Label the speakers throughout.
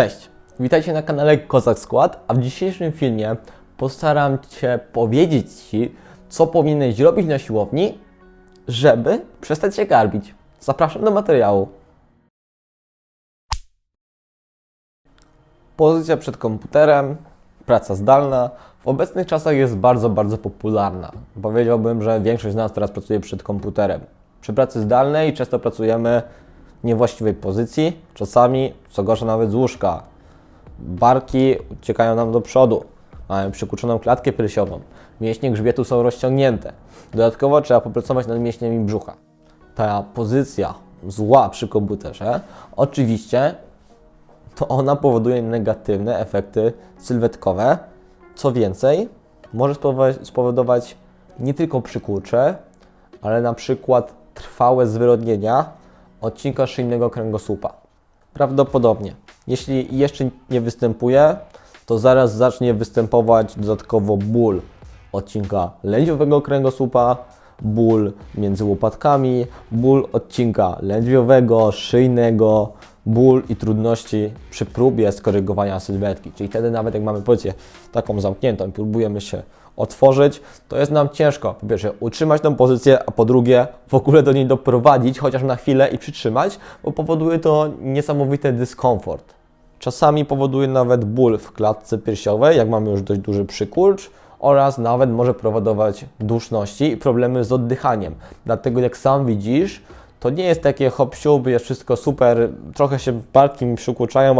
Speaker 1: Cześć, witajcie na kanale Kozak Skład, a w dzisiejszym filmie postaram Cię powiedzieć Ci, co powinieneś robić na siłowni, żeby przestać się garbić. Zapraszam do materiału. Pozycja przed komputerem, praca zdalna w obecnych czasach jest bardzo, bardzo popularna. Powiedziałbym, że większość z nas teraz pracuje przed komputerem. Przy pracy zdalnej często pracujemy niewłaściwej pozycji, czasami, co gorsza, nawet z łóżka. Barki uciekają nam do przodu, mamy przykurczoną klatkę piersiową, mięśnie grzbietu są rozciągnięte. Dodatkowo trzeba popracować nad mięśniami brzucha. Ta pozycja zła przy komputerze, oczywiście to ona powoduje negatywne efekty sylwetkowe. Co więcej, może spowodować nie tylko przykurcze, ale na przykład trwałe zwyrodnienia odcinka szyjnego kręgosłupa. Prawdopodobnie. Jeśli jeszcze nie występuje, to zaraz zacznie występować dodatkowo ból odcinka lędźwiowego kręgosłupa, ból między łopatkami, ból odcinka lędźwiowego, szyjnego, ból i trudności przy próbie skorygowania sylwetki. Czyli wtedy nawet jak mamy pozycję taką zamkniętą i próbujemy się otworzyć, to jest nam ciężko po pierwsze utrzymać tą pozycję, a po drugie w ogóle do niej doprowadzić, chociaż na chwilę i przytrzymać, bo powoduje to niesamowity dyskomfort. Czasami powoduje nawet ból w klatce piersiowej, jak mamy już dość duży przykurcz, oraz nawet może powodować duszności i problemy z oddychaniem. Dlatego jak sam widzisz, to nie jest takie hop siup, jest wszystko super, trochę się barki mi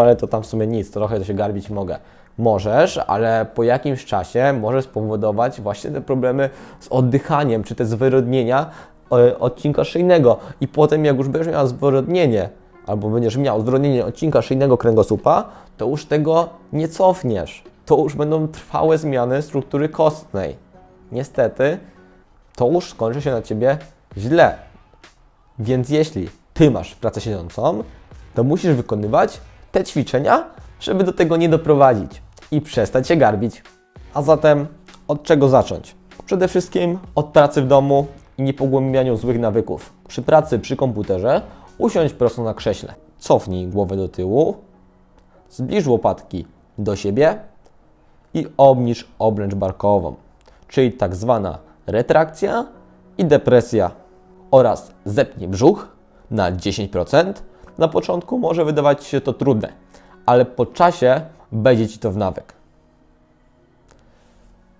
Speaker 1: ale to tam w sumie nic, trochę to się garbić mogę. Możesz, ale po jakimś czasie może spowodować właśnie te problemy z oddychaniem, czy te zwyrodnienia e, odcinka szyjnego. I potem jak już będziesz miał zwyrodnienie, albo będziesz miał zwyrodnienie odcinka szyjnego kręgosłupa, to już tego nie cofniesz. To już będą trwałe zmiany struktury kostnej. Niestety, to już skończy się na Ciebie źle. Więc jeśli Ty masz pracę siedzącą, to musisz wykonywać te ćwiczenia, żeby do tego nie doprowadzić i przestać się garbić. A zatem od czego zacząć? Przede wszystkim od pracy w domu i niepogłębianiu złych nawyków. Przy pracy przy komputerze usiądź prosto na krześle. Cofnij głowę do tyłu, zbliż łopatki do siebie i obniż obręcz barkową, czyli tak zwana retrakcja i depresja oraz zepnij brzuch na 10%. Na początku może wydawać się to trudne, ale po czasie będzie Ci to w nawyk.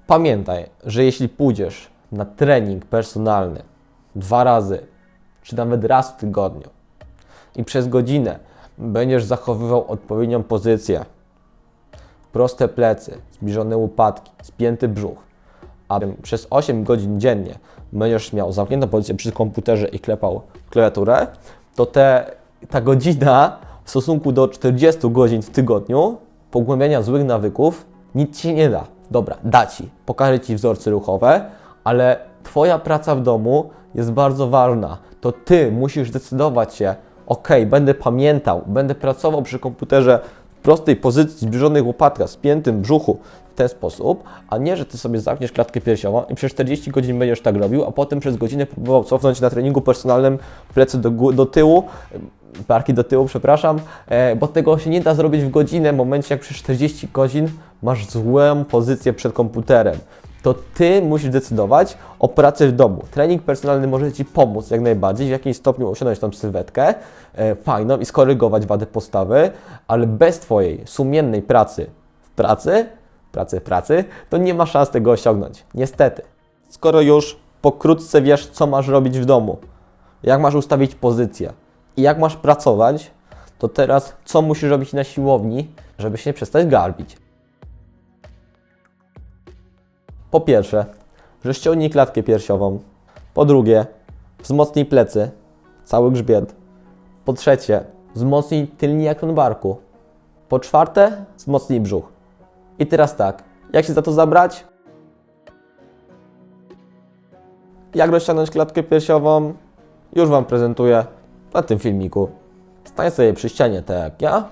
Speaker 1: Pamiętaj, że jeśli pójdziesz na trening personalny dwa razy, czy nawet raz w tygodniu i przez godzinę będziesz zachowywał odpowiednią pozycję, proste plecy, zbliżone łopatki, spięty brzuch, a przez 8 godzin dziennie będziesz miał zamkniętą pozycję przy komputerze i klepał klawiaturę, to te, ta godzina w stosunku do 40 godzin w tygodniu pogłębiania złych nawyków nic ci nie da. Dobra, da ci, pokażę ci wzorce ruchowe, ale Twoja praca w domu jest bardzo ważna. To Ty musisz decydować się, ok, będę pamiętał, będę pracował przy komputerze w prostej pozycji, zbliżonych łopatkach, spiętym brzuchu ten sposób, a nie, że Ty sobie zamkniesz klatkę piersiową i przez 40 godzin będziesz tak robił, a potem przez godzinę próbował cofnąć na treningu personalnym plecy do, do tyłu, barki do tyłu, przepraszam, e, bo tego się nie da zrobić w godzinę, w momencie jak przez 40 godzin masz złą pozycję przed komputerem. To Ty musisz decydować o pracy w domu. Trening personalny może Ci pomóc jak najbardziej, w jakimś stopniu osiągnąć tą sylwetkę e, fajną i skorygować wadę postawy, ale bez Twojej sumiennej pracy w pracy, pracy pracy, to nie ma szans tego osiągnąć. Niestety. Skoro już pokrótce wiesz, co masz robić w domu, jak masz ustawić pozycję i jak masz pracować, to teraz co musisz robić na siłowni, żeby się przestać garbić? Po pierwsze, że ściągnij klatkę piersiową. Po drugie, wzmocnij plecy, cały grzbiet. Po trzecie, wzmocnij tylni jakon barku. Po czwarte, wzmocnij brzuch. I teraz tak, jak się za to zabrać? Jak rozciągnąć klatkę piersiową? Już Wam prezentuję na tym filmiku. Stań sobie przy ścianie tak jak ja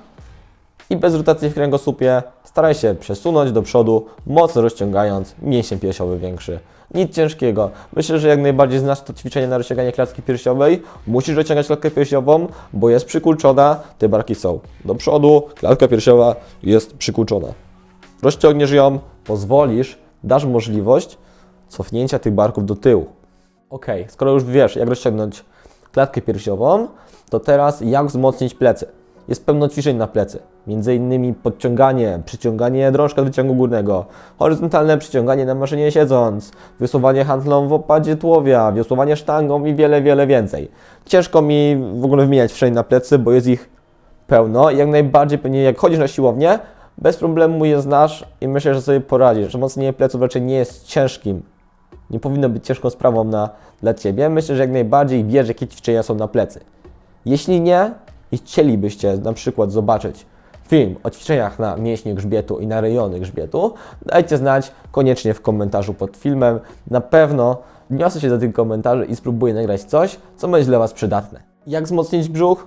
Speaker 1: i bez rotacji w kręgosłupie staraj się przesunąć do przodu, mocno rozciągając mięsień piersiowy większy. Nic ciężkiego. Myślę, że jak najbardziej znasz to ćwiczenie na rozciąganie klatki piersiowej. Musisz rozciągać klatkę piersiową, bo jest przykulczona, te barki są do przodu, klatka piersiowa jest przykulczona. Rozciągniesz ją, pozwolisz, dasz możliwość cofnięcia tych barków do tyłu. Ok, skoro już wiesz, jak rozciągnąć klatkę piersiową, to teraz jak wzmocnić plecy. Jest pełno ćwiczeń na plecy. Między innymi podciąganie, przyciąganie drążka do górnego, horyzontalne przyciąganie na maszynie siedząc, wysuwanie handlą w opadzie tułowia, wiosłowanie sztangą i wiele, wiele więcej. Ciężko mi w ogóle wymieniać ćwiczeń na plecy, bo jest ich pełno i jak najbardziej pewnie jak chodzisz na siłownię, bez problemu je znasz i myślę, że sobie poradzisz. Wzmocnienie pleców raczej nie jest ciężkim nie powinno być ciężką sprawą na, dla Ciebie. Myślę, że jak najbardziej wiesz, jakie ćwiczenia są na plecy. Jeśli nie i chcielibyście na przykład zobaczyć film o ćwiczeniach na mięśnie grzbietu i na rejony grzbietu, dajcie znać koniecznie w komentarzu pod filmem. Na pewno wniosę się do tych komentarzy i spróbuję nagrać coś, co będzie dla Was przydatne. Jak wzmocnić brzuch?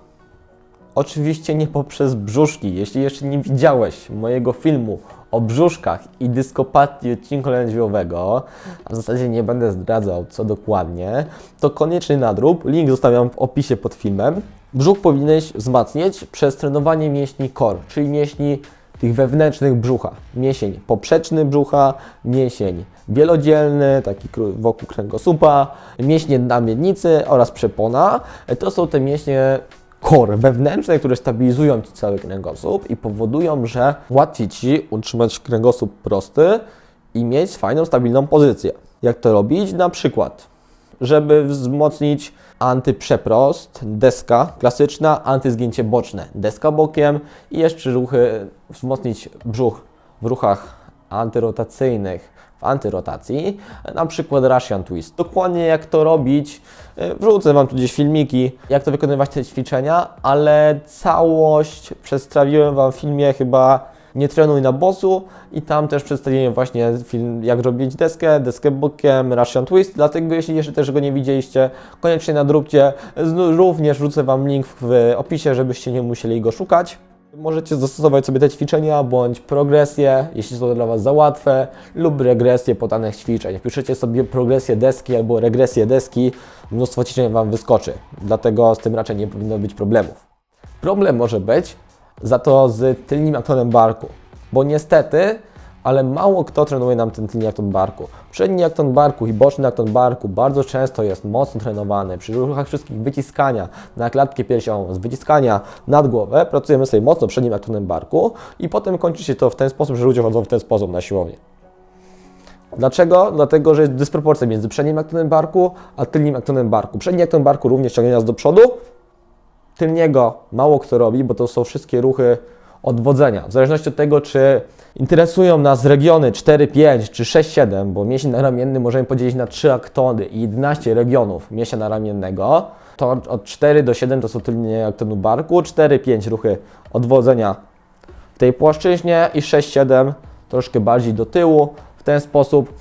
Speaker 1: Oczywiście nie poprzez brzuszki. Jeśli jeszcze nie widziałeś mojego filmu o brzuszkach i dyskopatii odcinku lędźwiowego, a w zasadzie nie będę zdradzał co dokładnie, to koniecznie nadrób. Link zostawiam w opisie pod filmem. Brzuch powinieneś wzmacniać przez trenowanie mięśni core, czyli mięśni tych wewnętrznych brzucha. Mięsień poprzeczny brzucha, mięsień wielodzielny, taki wokół kręgosłupa, mięśnie na miednicy oraz przepona. To są te mięśnie core wewnętrzne, które stabilizują Ci cały kręgosłup i powodują, że łatwiej Ci utrzymać kręgosłup prosty i mieć fajną, stabilną pozycję. Jak to robić? Na przykład, żeby wzmocnić antyprzeprost, deska klasyczna, antyzgięcie boczne, deska bokiem i jeszcze ruchy, wzmocnić brzuch w ruchach antyrotacyjnych, w antyrotacji, na przykład Russian Twist. Dokładnie jak to robić, y, wrzucę Wam tu gdzieś filmiki, jak to wykonywać te ćwiczenia, ale całość przedstawiłem Wam w filmie chyba nie trenuj na bossu i tam też przedstawiłem właśnie film, jak robić deskę, deskę bokiem, Russian Twist, dlatego jeśli jeszcze też go nie widzieliście, koniecznie nadróbcie. Również wrzucę Wam link w opisie, żebyście nie musieli go szukać. Możecie zastosować sobie te ćwiczenia bądź progresję, jeśli są dla Was za łatwe, lub regresję po danych ćwiczeń. Wpiszecie sobie progresję deski albo regresję deski, mnóstwo ćwiczeń Wam wyskoczy. Dlatego z tym raczej nie powinno być problemów. Problem może być za to z tylnym aktonem barku, bo niestety, ale mało kto trenuje nam ten tylny akton barku. Przedni akton barku i boczny akton barku bardzo często jest mocno trenowany. Przy ruchach wszystkich wyciskania na klatkę piersiową, z wyciskania nad głowę, pracujemy sobie mocno przednim aktonem barku i potem kończy się to w ten sposób, że ludzie chodzą w ten sposób na siłownię. Dlaczego? Dlatego, że jest dysproporcja między przednim aktonem barku a tylnym aktonem barku. Przedni akton barku również ciągnie nas do przodu, tylniego mało kto robi, bo to są wszystkie ruchy odwodzenia. W zależności od tego, czy interesują nas regiony 4, 5 czy 6, 7, bo mięsień naramienny możemy podzielić na 3 aktony i 11 regionów mięśnia naramiennego, to od 4 do 7 to są tylnie aktonu barku, 4, 5 ruchy odwodzenia w tej płaszczyźnie i 6, 7 troszkę bardziej do tyłu. W ten sposób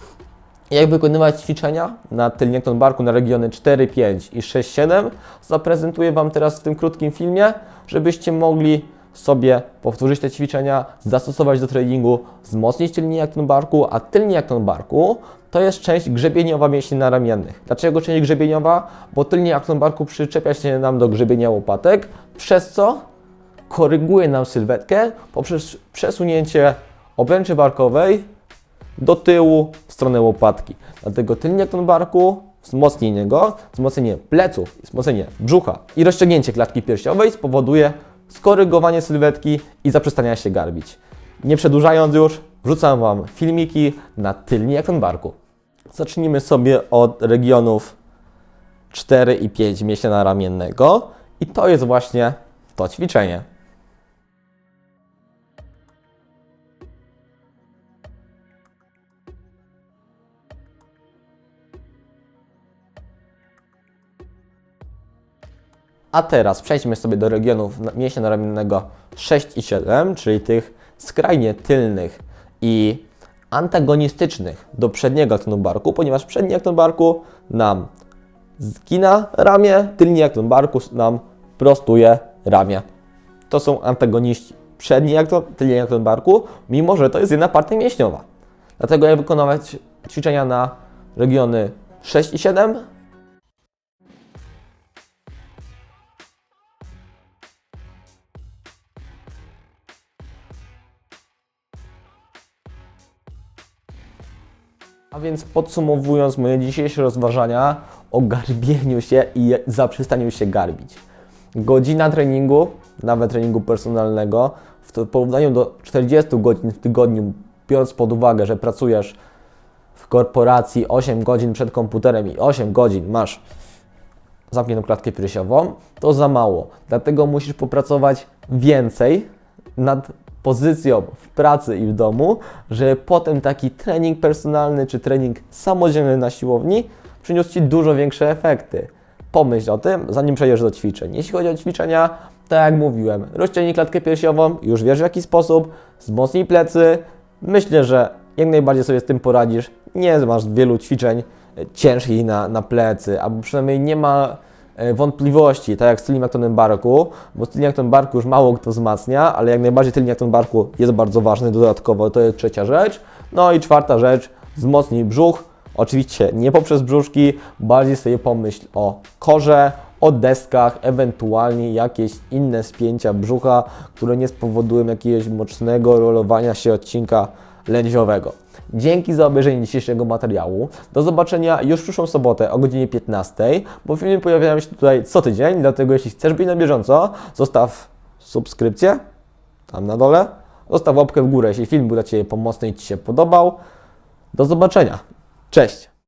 Speaker 1: jak wykonywać ćwiczenia na tylnie akton barku na regiony 4, 5 i 6, 7 zaprezentuję Wam teraz w tym krótkim filmie, żebyście mogli sobie powtórzyć te ćwiczenia, zastosować do treningu, wzmocnić tylnie akton barku, a tylnie akton barku to jest część grzebieniowa mięśni naramiennych. Dlaczego część grzebieniowa? Bo tylnie akton barku przyczepia się nam do grzebienia łopatek, przez co koryguje nam sylwetkę poprzez przesunięcie obręczy barkowej do tyłu w stronę łopatki. Dlatego tylnie akton barku, wzmocnienie go, wzmocnienie pleców, wzmocnienie brzucha i rozciągnięcie klatki piersiowej spowoduje skorygowanie sylwetki i zaprzestania się garbić. Nie przedłużając już, wrzucam Wam filmiki na tylni akton barku. Zacznijmy sobie od regionów 4 i 5 mięśnia naramiennego i to jest właśnie to ćwiczenie. A teraz przejdźmy sobie do regionów mięśnia naramiennego 6 i 7, czyli tych skrajnie tylnych i antagonistycznych do przedniego aktonu barku, ponieważ przedni akton barku nam zgina ramię, tylni akton barku nam prostuje ramię. To są antagoniści. przedni akton, tylny akton barku, mimo że to jest jedna partia mięśniowa. Dlatego jak wykonywać ćwiczenia na regiony 6 i 7, A więc podsumowując moje dzisiejsze rozważania o garbieniu się i zaprzestaniu się garbić. Godzina treningu, nawet treningu personalnego, w porównaniu do 40 godzin w tygodniu, biorąc pod uwagę, że pracujesz w korporacji 8 godzin przed komputerem i 8 godzin masz zamkniętą klatkę piersiową, to za mało. Dlatego musisz popracować więcej nad pozycją w pracy i w domu, żeby potem taki trening personalny czy trening samodzielny na siłowni przyniósł Ci dużo większe efekty. Pomyśl o tym, zanim przejdziesz do ćwiczeń. Jeśli chodzi o ćwiczenia, tak jak mówiłem, rozciągnij klatkę piersiową, już wiesz w jaki sposób, wzmocnij plecy. Myślę, że jak najbardziej sobie z tym poradzisz. Nie masz wielu ćwiczeń ciężkich na, na plecy, albo przynajmniej nie ma wątpliwości, tak jak z tylnym aktonem barku, bo aktonem barku już mało kto wzmacnia, ale jak najbardziej tylny akton barku jest bardzo ważny dodatkowo, to jest trzecia rzecz. No i czwarta rzecz, wzmocnij brzuch, oczywiście nie poprzez brzuszki, bardziej sobie pomyśl o korze, o deskach, ewentualnie jakieś inne spięcia brzucha, które nie spowodują jakiegoś mocnego rolowania się odcinka lędźwiowego. Dzięki za obejrzenie dzisiejszego materiału. Do zobaczenia już przyszłą sobotę o godzinie 15, bo filmy pojawiają się tutaj co tydzień, dlatego jeśli chcesz być na bieżąco, zostaw subskrypcję tam na dole, zostaw łapkę w górę, jeśli film był dla Ciebie pomocny i Ci się podobał. Do zobaczenia. Cześć!